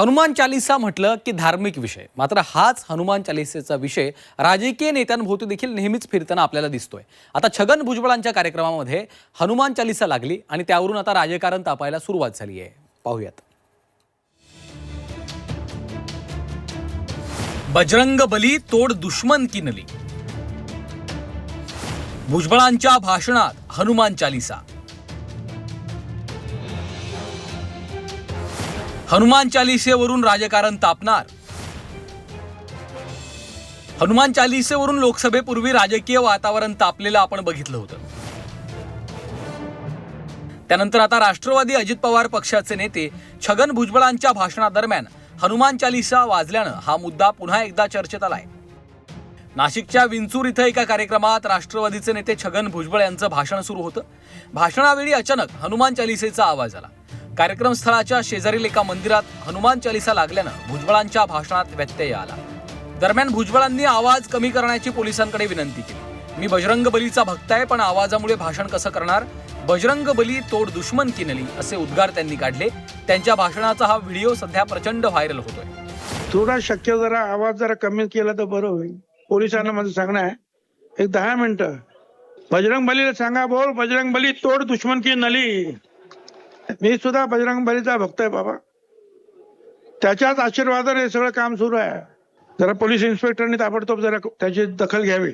हनुमान चालिसा म्हटलं की धार्मिक विषय. मात्र हाच हनुमान चालिसेचा विषय राजकीय नेत्यांभोवती देखील नेहमीच फिरताना आपल्याला दिसतोय. आता छगन भुजबळांच्या कार्यक्रमामध्ये हनुमान चालिसा लागली आणि त्यावरून आता राजकारण तापायला सुरुवात झाली आहे. पाहूयात. बजरंग बली तोड दुश्मन की नली? भुजबळांच्या भाषणात हनुमान चालिसा हनुमान चालिसेवरून राजकारण तापणार. हनुमान चालिसेवरून लोकसभेपूर्वी राजकीय वातावरण तापलेलं आपण बघितलं होतं. त्यानंतर आता राष्ट्रवादी अजित पवार पक्षाचे नेते छगन भुजबळांच्या भाषणादरम्यान हनुमान चालिसा वाजल्यानं हा मुद्दा पुन्हा एकदा चर्चेत आलाय. नाशिकच्या विंचूर इथं एका कार्यक्रमात राष्ट्रवादीचे नेते छगन भुजबळ यांचं भाषण सुरू होतं. भाषणावेळी अचानक हनुमान चालिसेचा आवाज आला. कार्यक्रम स्थळाच्या शेजारील एका मंदिरात हनुमान चालिसा लागल्यानं भुजबळांच्या भाषणात व्यत्यय आला. दरम्यान भुजबळांनी आवाज कमी करण्याची पोलिसांकडे विनंती केली. मी बजरंग बलीचा भक्त आहे पण आवाजामुळे भाषण कसं करणार? बजरंग बली तोड दुश्मन किनली असे उद्गार त्यांनी काढले. त्यांच्या भाषणाचा हा व्हिडिओ सध्या प्रचंड व्हायरल होतोय. थोडा शक्य जरा आवाज जरा कमी केला तर बरं होईल. पोलिसांना माझं सांगणं आहे. एक दहा मिनिटं. बजरंग बलीला सांगा बोल. बजरंग बली तोड दुश्मन की नली? मी सुद्धा बजरंग बलीचा भक्त आहे बाबा. त्याच्याच आशीर्वादाने हे सगळं काम सुरू आहे. जरा पोलीस इन्स्पेक्टरनी ताबडतोब जरा त्याची दखल घ्यावी.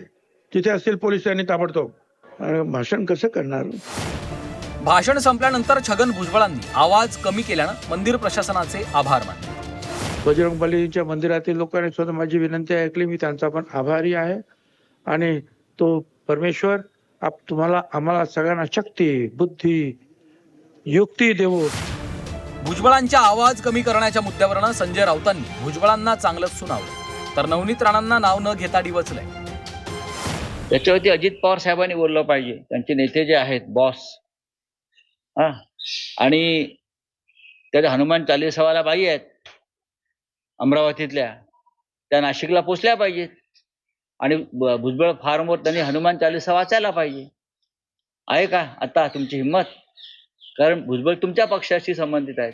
तिथे असतील पोलीस त्यांनी ताबडतोब. भाषण कसं करणार? भाषण संपल्यानंतर छगन भुजबळांनी आवाज कमी केल्यानं मंदिर प्रशासनाचे आभार मानले. बजरंग बलीच्या मंदिरातील लोकांनी सुद्धा माझी विनंती ऐकली. मी त्यांचा पण आभारी आहे. आणि तो परमेश्वर आप तुम्हाला आम्हाला सगळ्यांना शक्ती बुद्धी युक्ती देवो भुजबळांच्या आवाज कमी करण्याच्या मुद्द्यावरनं संजय राऊतांनी भुजबळांना चांगलंच सुनावलं. तर नवनीत राणांना नाव न घेता डिवचलंय. त्याच्यावरती अजित पवार साहेबांनी बोललं पाहिजे. त्यांचे नेते जे आहेत बॉस हा. आणि त्या हनुमान चालीसावाला बाई आहेत अमरावतीतल्या. त्या नाशिकला पोचल्या पाहिजेत. आणि भुजबळ फार्मवर त्यांनी हनुमान चालिसा वाचायला पाहिजे. आहे का आता तुमची हिंमत? कारण भुजबळ तुमच्या पक्षाशी संबंधित आहेत.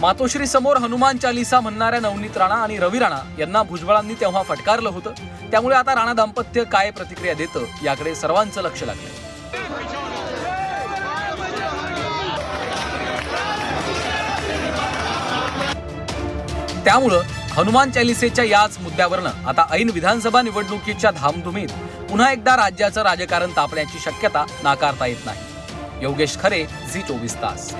मातोश्री समोर हनुमान चालिसा म्हणणाऱ्या नवनीत राणा आणि रवी राणा यांना भुजबळांनी तेव्हा फटकारलं होतं. त्यामुळे आता राणा दाम्पत्य काय प्रतिक्रिया देतं याकडे सर्वांचं लक्ष लागलं त्यामुळं हनुमान चालिसेच्या याच मुद्द्यावरनं आता ऐन विधानसभा निवडणुकीच्या धामधुमीत पुन्हा एकदा राज्याचं राजकारण तापण्याची शक्यता नाकारता येत नाही. योगेश खरे झी चोवीस तास.